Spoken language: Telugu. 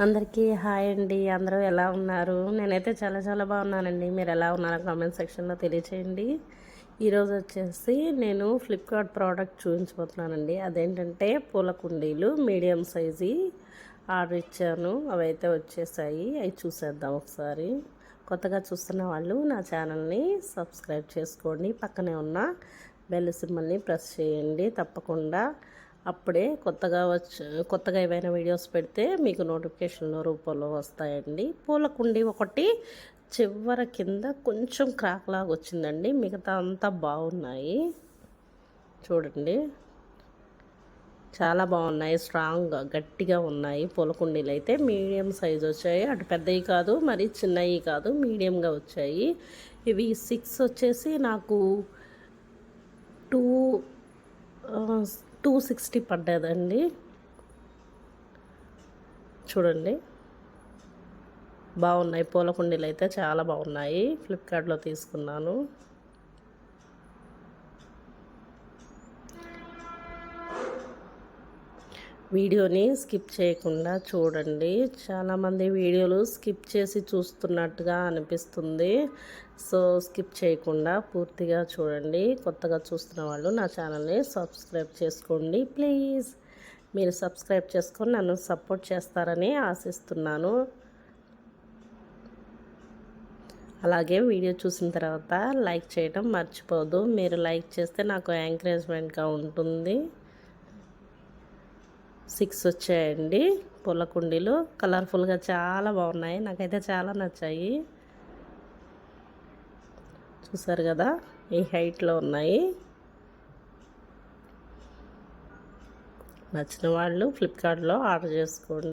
అందరికీ హాయ్ అండి. అందరూ ఎలా ఉన్నారు? నేనైతే చాలా చాలా బాగున్నానండి. మీరు ఎలా ఉన్నారో కామెంట్ సెక్షన్లో తెలియచేయండి. ఈరోజు వచ్చేసి నేను ఫ్లిప్కార్ట్ ప్రోడక్ట్ చూపించబోతున్నానండి. అదేంటంటే పూల కుండీలు మీడియం సైజు ఆర్డర్ ఇచ్చాను. అవి అయితే వచ్చేసాయి. అవి చూసేద్దాం ఒకసారి. కొత్తగా చూస్తున్న వాళ్ళు నా ఛానల్ని సబ్స్క్రైబ్ చేసుకోండి. పక్కనే ఉన్న బెల్ సింబల్ని ప్రెస్ చేయండి. తప్పకుండా అప్పుడే కొత్తగా వచ్చి కొత్తగా ఏవైనా వీడియోస్ పెడితే మీకు నోటిఫికేషన్ల రూపంలో వస్తాయండి. పూల కుండీ ఒకటి చివర కింద కొంచెం క్రాక్ లాగా వచ్చిందండి. మిగతా అంతా బాగున్నాయి. చూడండి. చాలా బాగున్నాయి. స్ట్రాంగ్గా గట్టిగా ఉన్నాయి పూల కుండీలు అయితే. మీడియం సైజ్ వచ్చాయి. అటు పెద్దవి కాదు మరి చిన్నవి కాదు మీడియంగా వచ్చాయి. ఇవి సిక్స్ వచ్చేసి నాకు టూ టూ సిక్స్టీ పడ్డదండి. చూడండి. బాగున్నాయి. పూల కుండీలు అయితే చాలా బాగున్నాయి. ఫ్లిప్కార్ట్లో తీసుకున్నాను. వీడియోని స్కిప్ చేయకుండా చూడండి. చాలామంది వీడియోలు స్కిప్ చేసి చూస్తున్నట్టుగా అనిపిస్తుంది. సో స్కిప్ చేయకుండా పూర్తిగా చూడండి. కొత్తగా చూస్తున్న వాళ్ళు నా ఛానల్ని సబ్స్క్రైబ్ చేసుకోండి ప్లీజ్. మీరు సబ్స్క్రైబ్ చేసుకొని నన్ను సపోర్ట్ చేస్తారని ఆశిస్తున్నాను. అలాగే వీడియో చూసిన తర్వాత లైక్ చేయడం మర్చిపోదు మీరు లైక్ చేస్తే నాకు ఎంకరేజ్మెంట్గా ఉంటుంది. సిక్స్ వచ్చాయండి. పూల కుండీలు. కలర్ఫుల్గా చాలా బాగున్నాయి. నాకైతే చాలా నచ్చాయి. చూసారు కదా? ఈ హైట్లో ఉన్నాయి. నచ్చిన వాళ్ళు ఫ్లిప్కార్ట్లో ఆర్డర్ చేసుకోండి.